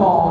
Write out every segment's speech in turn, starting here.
fall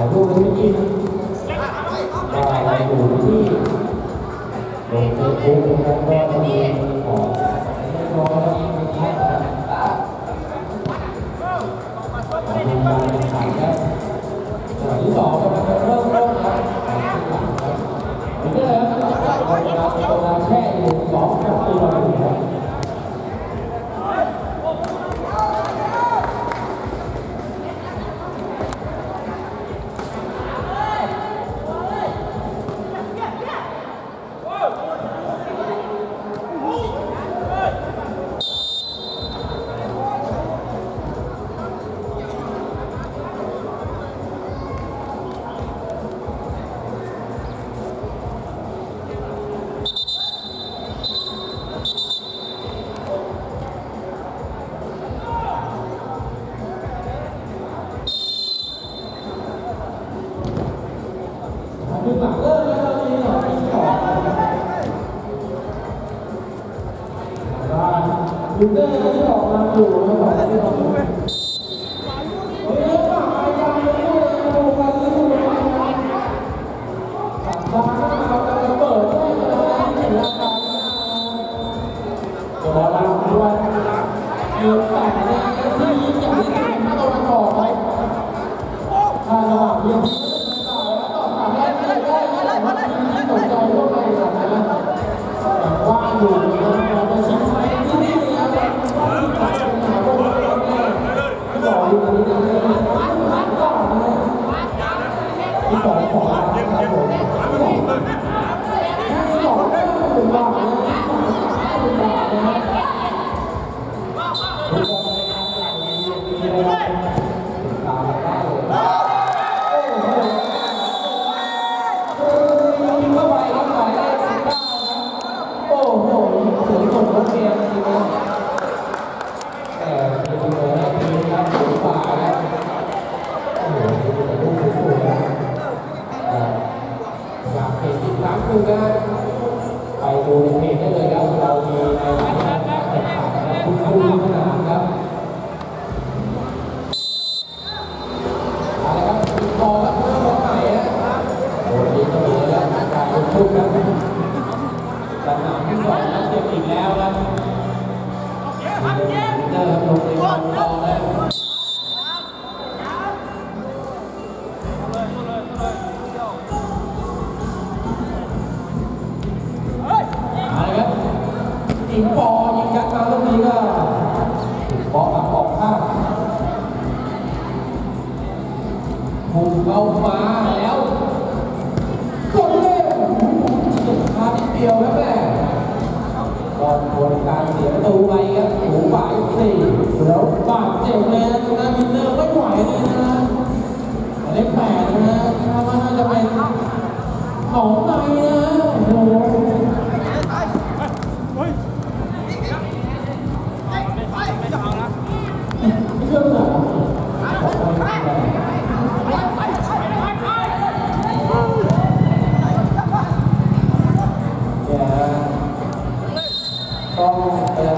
ายรูปวัที่นี่สิบก็เราอยู่ที่ในเฟซบุ๊กนะครับก็จะมีของเล็กน้อ 오. ครับผม ถูกเอามาแล้วกดเล่นสุดท้ายนิดเดียวแล้วแม่ก่อนผลการเสียตัวไปครับหูบาดสี่แล้วบาดเจ็บเลยนะวินเนอร์ไม่ไหวเลยนะเลขแปดนะคาดว่าน่าจะเป็นของไนนะโอ้เครื่องหนัก Paulo,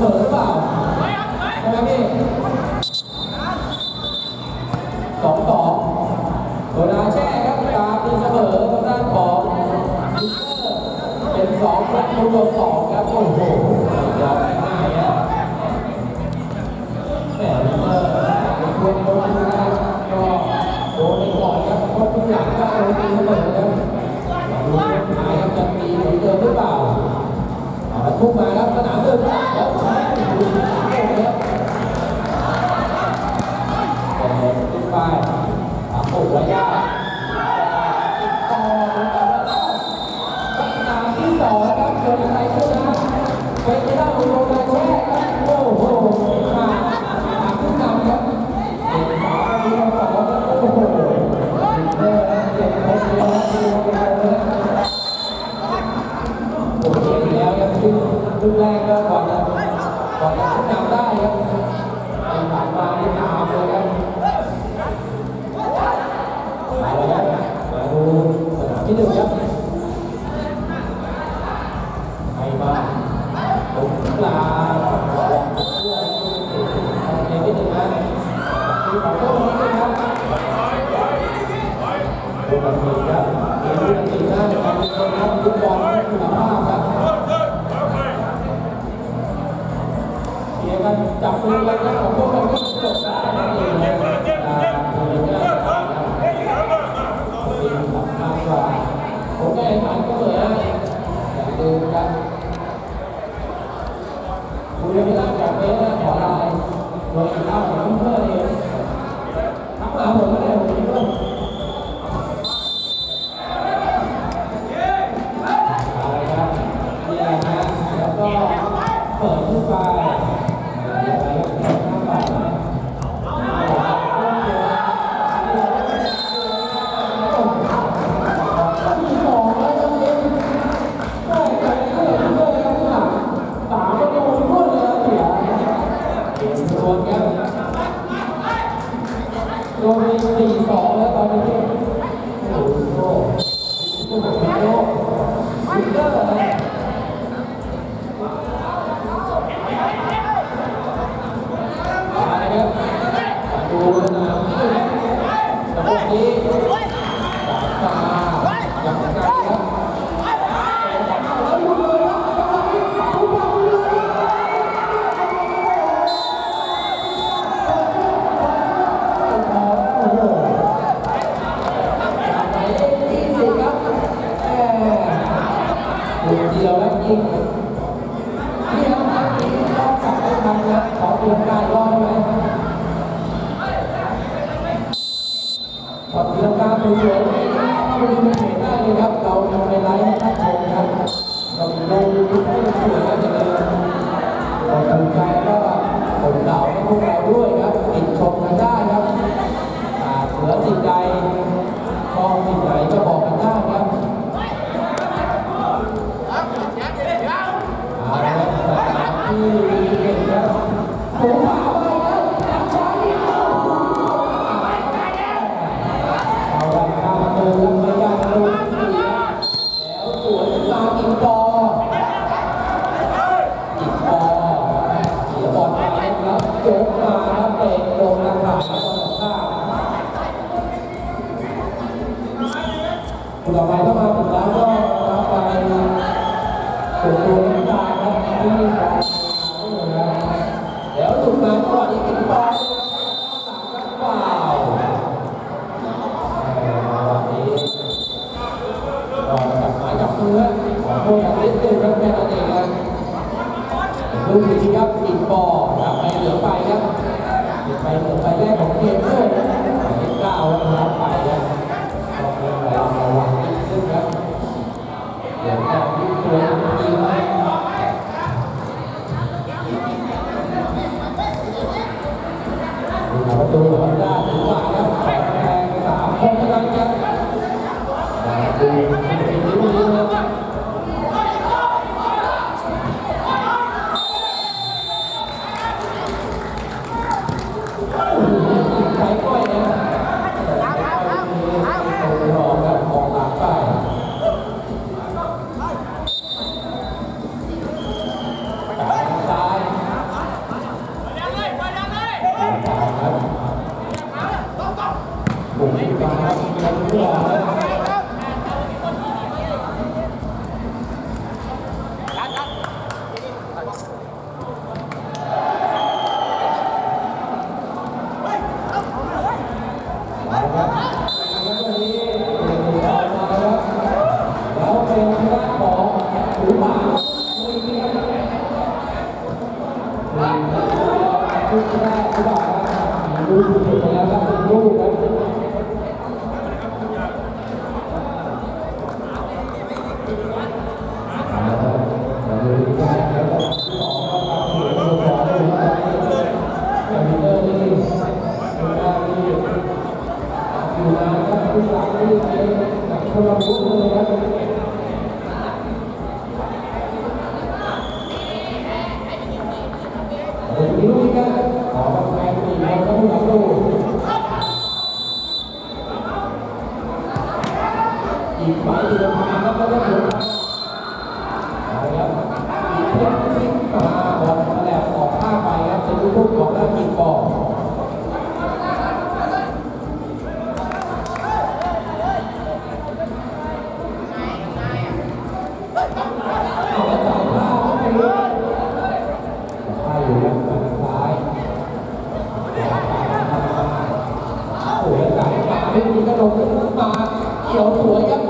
เผลอหรือเปล่าใช่ไหมพี่สองสองโดนาแช่ครับตาตีเสมอทางด้านของดิเตอร์เป็นสองประตูต่อสองครับโอ้โหยอมไม่ง่ายนะแหมดิเตอร์เป็นคนโนนะครัก็โดนไปก่อนครับเพราะทุกอย่างก้โดนตีเสมอครับดูหายครับจะมีดิเตอร์หรือเปล่าแล้วทุกมา ข่งขันเหมือนดูกันคุณยังไม่นการจับเบสขอลายโดยเฉพา Senhor. Th the อยู่แล้วครับผู้หลักไม่ได้ใช้แบบคนละมุ้งเลยครับ โอ้ยไก่ป่าไม่มีกระโดดขึ้นมาเขียวสวยยัง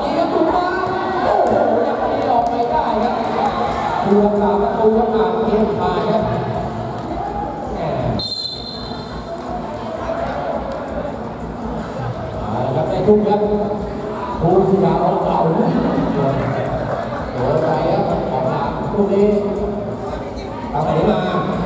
ดูครับหนักเทียนผ่านครับครับในทุกงครับภูมิยาเอาเก่าเหัวใจครับของหลังคู่นี้เอาไหมา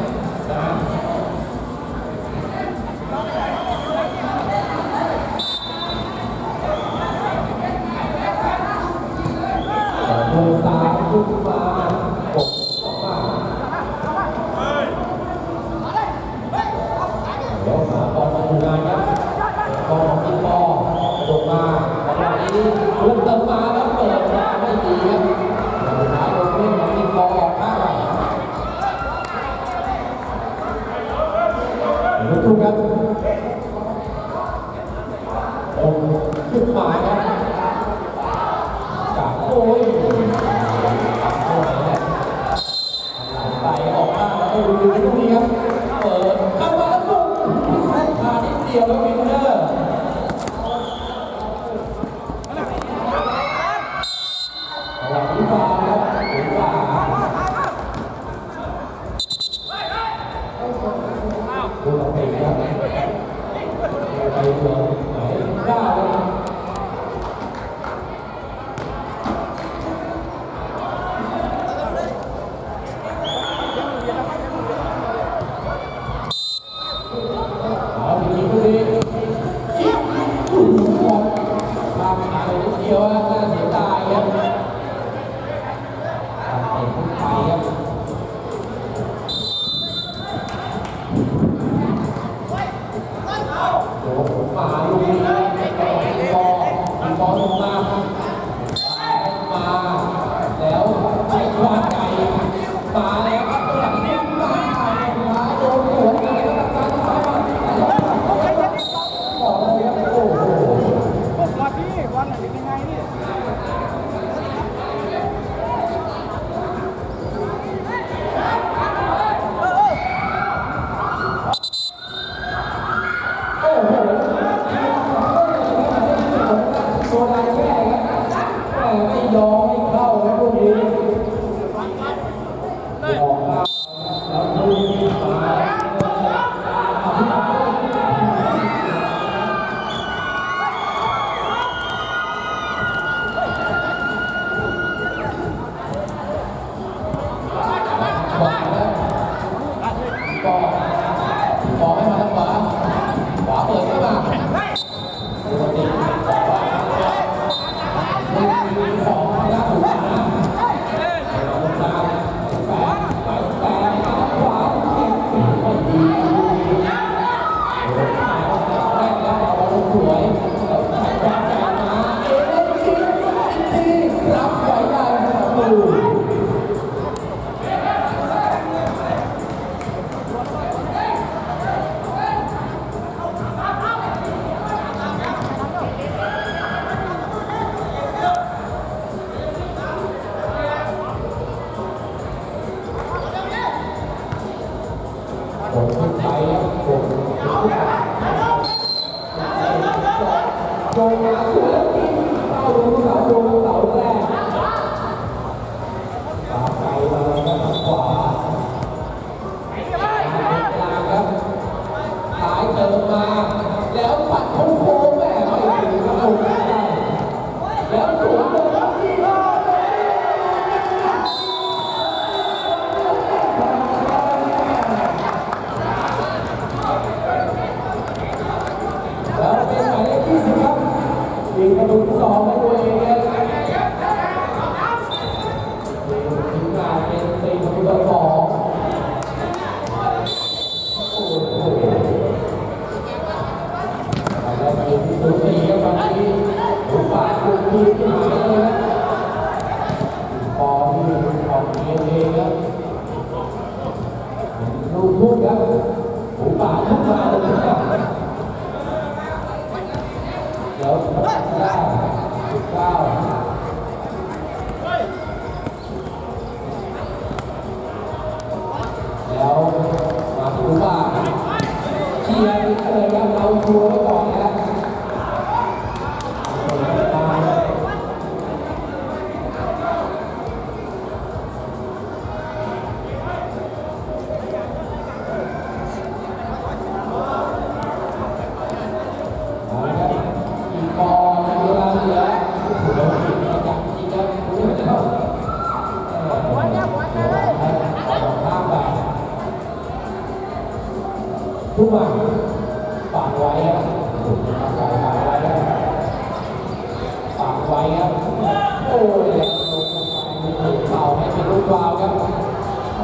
เกลูกเปลครับ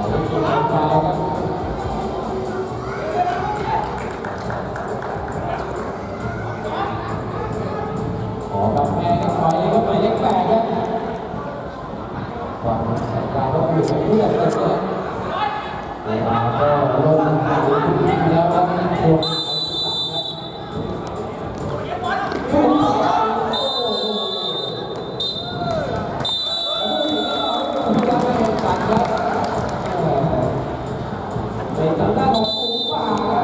เก็บลูกเปล่าครับขอรับแม่ครับมายเลขหมายเลขแปดครับหวังสายตาต้องอยู่กับเพื่นเลยนะเวาก็ลงมาแล้วครับ